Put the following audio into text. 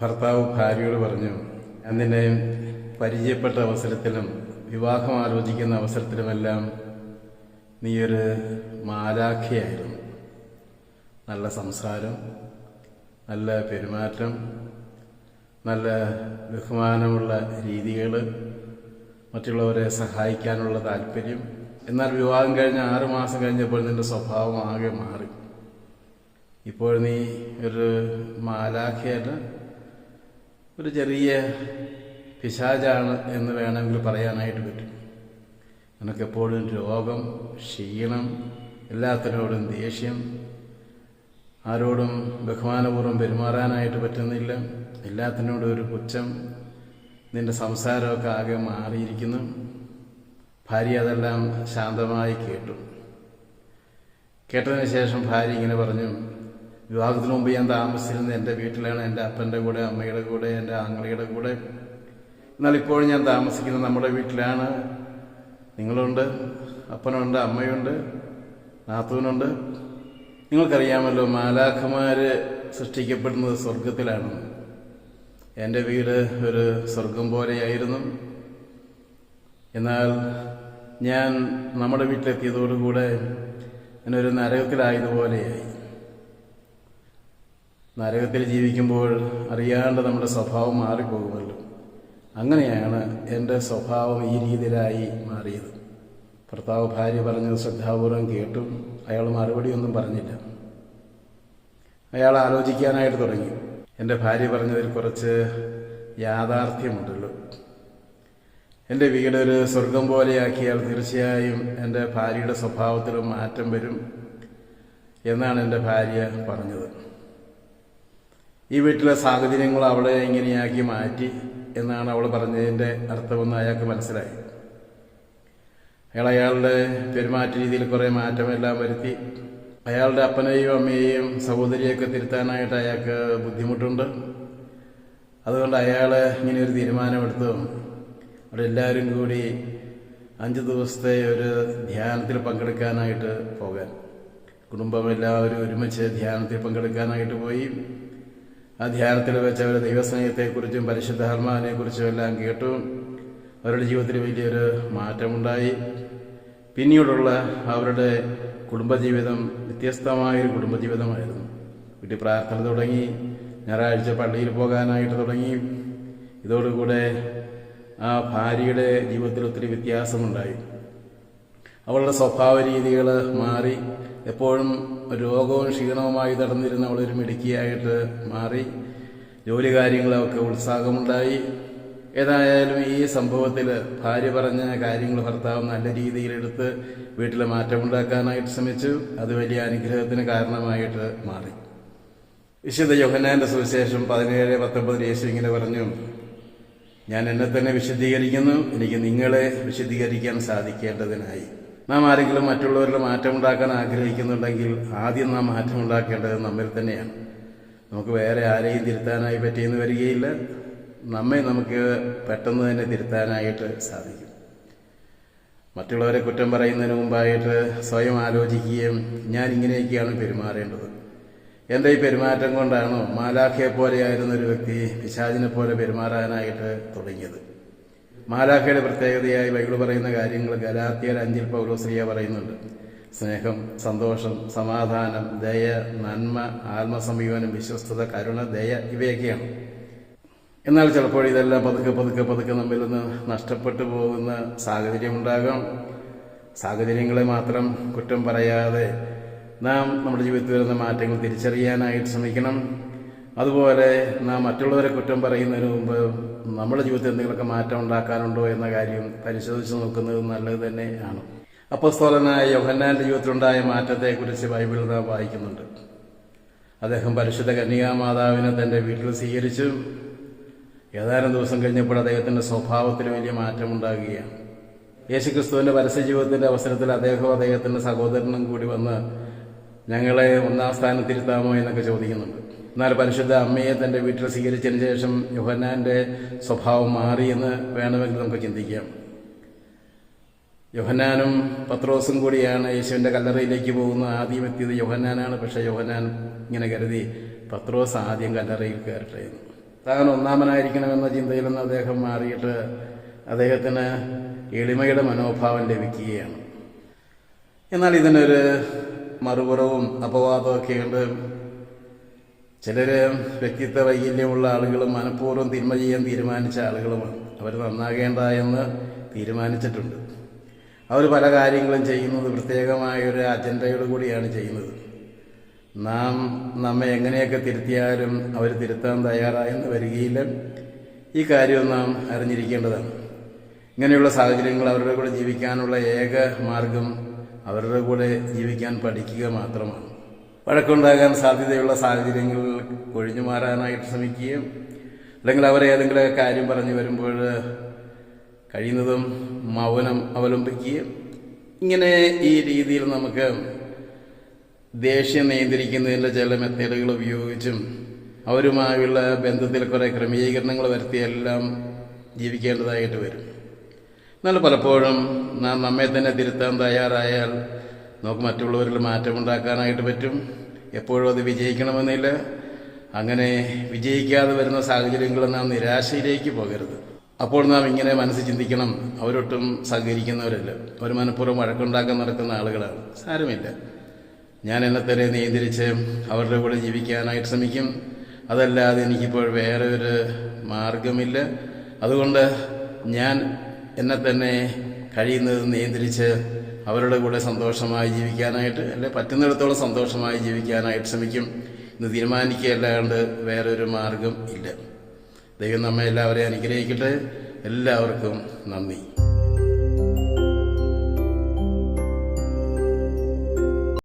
ഭർത്താവ് ഭാര്യയോട് പറഞ്ഞു ഞാൻ നിന്നെ പരിചയപ്പെട്ട അവസരത്തിലും വിവാഹം ആലോചിക്കുന്ന അവസരത്തിലുമെല്ലാം നീയൊരു മാലാഖയായിരുന്നു. നല്ല സംസാരം നല്ല പെരുമാറ്റം നല്ല ബഹുമാനമുള്ള രീതികൾ മറ്റുള്ളവരെ സഹായിക്കാനുള്ള താല്പര്യം. എന്നാൽ വിവാഹം കഴിഞ്ഞ് ആറ് മാസം കഴിഞ്ഞപ്പോൾ നിന്റെ സ്വഭാവം ആകെ മാറി. ഇപ്പോൾ നീ ഒരു മാലാഖയല്ല ഒരു ചെറിയ പിശാചാണ് എന്ന് വേണമെങ്കിൽ പറയാനായിട്ട് പറ്റും. നിനക്കെപ്പോഴും രോഗം ക്ഷീണം എല്ലാത്തിനോടും ദേഷ്യം ആരോടും ബഹുമാനപൂർവം പെരുമാറാനായിട്ട് പറ്റുന്നില്ല. എല്ലാത്തിനോടും ഒരു പുച്ഛം. നിന്റെ സംസാരമൊക്കെ ആകെ മാറിയിരിക്കുന്നു. ഭാര്യ അതെല്ലാം ശാന്തമായി കേട്ടു. കേട്ടതിന് ശേഷം ഭാര്യ ഇങ്ങനെ പറഞ്ഞു വിവാഹത്തിന് മുമ്പ് ഞാൻ താമസിച്ചിരുന്നത് എന്റെ വീട്ടിലാണ് എന്റെ അപ്പന്റെ കൂടെ അമ്മയുടെ കൂടെ എന്റെ ആങ്ങളയുടെ കൂടെ. എന്നാൽ ഇപ്പോൾ ഞാൻ താമസിക്കുന്നത് നമ്മുടെ വീട്ടിലാണ്. നിങ്ങളുണ്ട് അപ്പനുണ്ട് അമ്മയുണ്ട് നാത്തൂനുണ്ട്. നിങ്ങൾക്കറിയാമല്ലോ മാലാഖമാർ സൃഷ്ടിക്കപ്പെടുന്നത് സ്വർഗത്തിലാണ് എന്റെ വീട് ഒരു സ്വർഗം പോലെയായിരുന്നു. എന്നാൽ ഞാൻ നമ്മുടെ വീട്ടിലെത്തിയതോടുകൂടെ ഞാനൊരു നരകത്തിലായതുപോലെയായി. നരകത്തിൽ ജീവിക്കുമ്പോൾ അറിയാണ്ട് നമ്മുടെ സ്വഭാവം മാറിപ്പോകുമല്ലോ. അങ്ങനെയാണ് എന്റെ സ്വഭാവം ഈ രീതിയിലായി മാറിയത്. ഭർത്താവ് ഭാര്യ പറഞ്ഞത് ശ്രദ്ധാപൂർവം കേട്ടും അയാൾ മറുപടിയൊന്നും പറഞ്ഞില്ല. അയാൾ ആലോചിക്കാനായിട്ട് തുടങ്ങി. എന്റെ ഭാര്യ പറഞ്ഞതിൽ കുറച്ച് യാഥാർത്ഥ്യമുണ്ടല്ലോ. എന്റെ വീട് ഒരു സ്വർഗം പോലെയാക്കിയാൽ തീർച്ചയായും എന്റെ ഭാര്യയുടെ സ്വഭാവത്തിലും മാറ്റം വരും എന്നാണ് എന്റെ ഭാര്യ പറഞ്ഞത്. ഈ വീട്ടിലെ സാഹചര്യങ്ങൾ അവളെ ഇങ്ങനെയാക്കി മാറ്റി എന്നാണ് അവൾ പറഞ്ഞതിന്റെ അർത്ഥമെന്ന് അയാൾക്ക് മനസ്സിലായി. അയാൾ അയാളുടെ പെരുമാറ്റ രീതിയിൽ കുറേ മാറ്റമെല്ലാം വരുത്തി. അയാളുടെ അപ്പനെയും അമ്മയെയും സഹോദരിയൊക്കെ തിരുത്താനായിട്ട് അയാൾക്ക് ബുദ്ധിമുട്ടുണ്ട്. അതുകൊണ്ട് അയാൾ ഇങ്ങനെ ഒരു തീരുമാനമെടുത്തു. അവിടെ എല്ലാവരും കൂടി അഞ്ച് ദിവസത്തെ ഒരു ധ്യാനത്തിൽ പങ്കെടുക്കാനായിട്ട് പോകാൻ. കുടുംബം എല്ലാവരും ഒരുമിച്ച് ധ്യാനത്തിൽ പങ്കെടുക്കാനായിട്ട് പോയി. ആ ധ്യാനത്തിൽ വെച്ച് ദൈവസ്നേഹത്തെക്കുറിച്ചും പരിശുദ്ധ ഹർമാനെക്കുറിച്ചും എല്ലാം കേട്ടു. അവരുടെ ജീവിതത്തിൽ വലിയൊരു മാറ്റമുണ്ടായി. പിന്നീടുള്ള അവരുടെ കുടുംബജീവിതം വ്യത്യസ്തമായൊരു കുടുംബജീവിതമായിരുന്നു. വീട്ടിൽ പ്രാർത്ഥന തുടങ്ങി ഞായറാഴ്ച പള്ളിയിൽ പോകാനായിട്ട് തുടങ്ങി. ഇതോടുകൂടെ ആ ഭാര്യയുടെ ജീവിതത്തിൽ ഒത്തിരി വ്യത്യാസമുണ്ടായി. അവളുടെ സ്വഭാവ രീതികൾ മാറി എപ്പോഴും രോഗവും ക്ഷീണവുമായി നടന്നിരുന്ന അവളൊരു മിടുക്കിയായിട്ട് മാറി. ജോലി കാര്യങ്ങളൊക്കെ ഉത്സാഹമുണ്ടായി. ഏതായാലും ഈ സംഭവത്തിൽ ഭാര്യ പറഞ്ഞ കാര്യങ്ങൾ ഭർത്താവ് നല്ല രീതിയിലെടുത്ത് വീട്ടിൽ മാറ്റമുണ്ടാക്കാനായിട്ട് ശ്രമിച്ചു. അത് വലിയ അനുഗ്രഹത്തിന് കാരണമായിട്ട് മാറി. വിശുദ്ധ യോഹനാന്റെ സുവിശേഷം പതിനേഴ് പത്തൊമ്പത് യേശു ഇങ്ങനെ പറഞ്ഞു ഞാൻ എന്നെ തന്നെ വിശദീകരിക്കുന്നു എനിക്ക് നിങ്ങളെ വിശദീകരിക്കാൻ സാധിക്കേണ്ടതിനായി. നാം ആരെങ്കിലും മറ്റുള്ളവരിൽ മാറ്റമുണ്ടാക്കാൻ ആഗ്രഹിക്കുന്നുണ്ടെങ്കിൽ ആദ്യം നാം മാറ്റമുണ്ടാക്കേണ്ടത് നമ്മിൽ തന്നെയാണ്. നമുക്ക് വേറെ ആരെയും തിരുത്താനായി പറ്റിയെന്ന് വരികയില്ല. നമ്മെ നമുക്ക് പെട്ടെന്ന് തന്നെ തിരുത്താനായിട്ട് സാധിക്കും. മറ്റുള്ളവരെ കുറ്റം പറയുന്നതിന് മുമ്പായിട്ട് സ്വയം ആലോചിക്കുകയും ഞാൻ ഇങ്ങനെയൊക്കെയാണ് പെരുമാറേണ്ടത്. എന്റെ ഈ പെരുമാറ്റം കൊണ്ടാണോ മാലാഖയെ പോലെയായിരുന്ന ഒരു വ്യക്തി പിശാചിനെ പോലെ പെരുമാറാനായിട്ട് തുടങ്ങിയത്? മാലാഖയുടെ പ്രത്യേകതയായി ബൈബിൾ പറയുന്ന കാര്യങ്ങൾ ഗലാത്തിയർ അഞ്ചിൽ പൗലോസ്ലിയ പറയുന്നുണ്ട്. സ്നേഹം സന്തോഷം സമാധാനം ദയ നന്മ ആത്മസമീപനം വിശ്വസ്തത കരുണ ദയ ഇവയൊക്കെയാണ്. എന്നാൽ ചിലപ്പോൾ ഇതെല്ലാം പതുക്കെ പതുക്കെ പതുക്കെ നമ്മിൽ നിന്ന് നഷ്ടപ്പെട്ടു പോകുന്ന സാഹചര്യമുണ്ടാകാം സാഹചര്യങ്ങളെ മാത്രം കുറ്റം പറയാതെ നാം നമ്മുടെ ജീവിതത്തിൽ വരുന്ന മാറ്റങ്ങൾ തിരിച്ചറിയാനായിട്ട് ശ്രമിക്കണം. അതുപോലെ നാം മറ്റുള്ളവരെ കുറ്റം പറയുന്നതിന് മുമ്പ് നമ്മുടെ ജീവിതത്തിൽ എന്തെങ്കിലുമൊക്കെ മാറ്റം ഉണ്ടാക്കാനുണ്ടോ എന്ന കാര്യം പരിശോധിച്ച് നോക്കുന്നത് നല്ലത് തന്നെയാണ്. അപ്പസ്തോലനായ യോഹന്നാന്റെ ജീവിതത്തിലുണ്ടായ മാറ്റത്തെക്കുറിച്ച് ബൈബിളിൽ നാം വായിക്കുന്നുണ്ട്. അദ്ദേഹം പരിശുദ്ധ കന്യാമാതാവിനെ തന്റെ വീട്ടിൽ സ്വീകരിച്ചു. ഏതാനും ദിവസം കഴിഞ്ഞപ്പോൾ അദ്ദേഹത്തിന്റെ സ്വഭാവത്തിൽ വലിയ മാറ്റം മാറ്റമുണ്ടാകുകയാണ്. യേശുക്രിസ്തുവിന്റെ പരസ്യ ജീവിതത്തിന്റെ അവസരത്തിൽ അദ്ദേഹവും അദ്ദേഹത്തിന്റെ സഹോദരനും കൂടി വന്ന് ഞങ്ങളെ ഒന്നാം സ്ഥാനത്തിരുത്താമോ എന്നൊക്കെ ചോദിക്കുന്നുണ്ട്. എന്നാൽ പരിശുദ്ധ അമ്മയെ തന്റെ വീട്ടിൽ സ്വീകരിച്ചതിന് ശേഷം യോഹന്നാന്റെ സ്വഭാവം മാറിയെന്ന് വേണമെങ്കിൽ നമുക്ക് ചിന്തിക്കാം. യോഹന്നാനും പത്രോസും കൂടിയാണ് യേശുവിന്റെ കല്ലറയിലേക്ക് പോകുന്ന ആദ്യം എത്തിയത് യോഹന്നാനാണ്. പക്ഷേ യോഹന്നാൻ ഇങ്ങനെ കരുതി പത്രോസ് ആദ്യം കല്ലറയിൽ കയറട്ടെ എന്ന്. താൻ ഒന്നാമനായിരിക്കണമെന്ന ചിന്തയിൽ നിന്ന് അദ്ദേഹം മാറിയിട്ട് അദ്ദേഹത്തിന് എളിമയുടെ മനോഭാവം ലഭിക്കുകയാണ്. എന്നാൽ ഇതിനൊരു മറുപുറവും അപവാദവും ചിലര് വ്യക്തിത്വ വൈകല്യമുള്ള ആളുകളും മനഃപൂർവം തിന്മ ചെയ്യാൻ തീരുമാനിച്ച ആളുകളുമാണ്. അവർ നന്നാകേണ്ട എന്ന് തീരുമാനിച്ചിട്ടുണ്ട്. അവർ പല കാര്യങ്ങളും ചെയ്യുന്നത് പ്രത്യേകമായ ഒരു അജണ്ടയോട് കൂടിയാണ് ചെയ്യുന്നത്. നാം നമ്മെ എങ്ങനെയൊക്കെ തിരുത്തിയാലും അവർ തിരുത്താൻ തയ്യാറായെന്ന് വരികയില്ല. ഈ കാര്യം നാം അറിഞ്ഞിരിക്കേണ്ടതാണ്. ഇങ്ങനെയുള്ള സാഹചര്യങ്ങൾ അവരുടെ കൂടെ ജീവിക്കാനുള്ള ഏക മാർഗം അവരുടെ കൂടെ ജീവിക്കാൻ പഠിക്കുക മാത്രമാണ്. വഴക്കുണ്ടാകാൻ സാധ്യതയുള്ള സാഹചര്യങ്ങളിൽ ഒഴിഞ്ഞു മാറാനായിട്ട് ശ്രമിക്കുകയും അല്ലെങ്കിൽ അവരെ ഏതെങ്കിലും കാര്യം പറഞ്ഞു വരുമ്പോൾ കഴിയുന്നതും മൗനം അവലംബിക്കുകയും ഇങ്ങനെ ഈ രീതിയിൽ നമുക്ക് ദേഷ്യം നിയന്ത്രിക്കുന്നതിന്റെ ചില മെത്തേഡുകൾ ഉപയോഗിച്ചും അവരുമായുള്ള ബന്ധത്തിൽ കുറേ ക്രമീകരണങ്ങൾ വരുത്തിയെല്ലാം ജീവിക്കേണ്ടതായിട്ട് വരും. എന്നാൽ പലപ്പോഴും നാം നമ്മെ തന്നെ തിരുത്താൻ തയ്യാറായാൽ നമുക്ക് മറ്റുള്ളവരിൽ മാറ്റമുണ്ടാക്കാനായിട്ട് പറ്റും. എപ്പോഴും അത് വിജയിക്കണമെന്നില്ല. അങ്ങനെ വിജയിക്കാതെ വരുന്ന സാഹചര്യങ്ങളിൽ നാം നിരാശയിലേക്ക് പോകരുത്. അപ്പോൾ നാം ഇങ്ങനെ മനസ്സ് ചിന്തിക്കണം. അവരൊട്ടും സഹകരിക്കുന്നവരല്ല. ഒരു മനഃപൂർവം വഴക്കുണ്ടാക്കാൻ നടക്കുന്ന ആളുകളാണ്. സാരമില്ല. ഞാൻ എന്നെ തന്നെ നിയന്ത്രിച്ച് അവരുടെ കൂടെ ജീവിക്കാനായിട്ട് ശ്രമിക്കും. അതല്ലാതെ എനിക്കിപ്പോൾ വേറെ ഒരു മാർഗമില്ല. അതുകൊണ്ട് ഞാൻ എന്നെ തന്നെ കഴിയുന്നത് നിയന്ത്രിച്ച് അവരുടെ കൂടെ സന്തോഷമായി ജീവിക്കാനായിട്ട് അല്ലെ പറ്റുന്നിടത്തോളം സന്തോഷമായി ജീവിക്കാനായിട്ട് ശ്രമിക്കും ഇന്ന് തീരുമാനിക്കുകയല്ലാണ്ട് വേറൊരു മാർഗം ഇല്ല. ദൈവം നമ്മെ എല്ലാവരെയും അനുഗ്രഹിക്കട്ടെ. എല്ലാവർക്കും നന്ദി.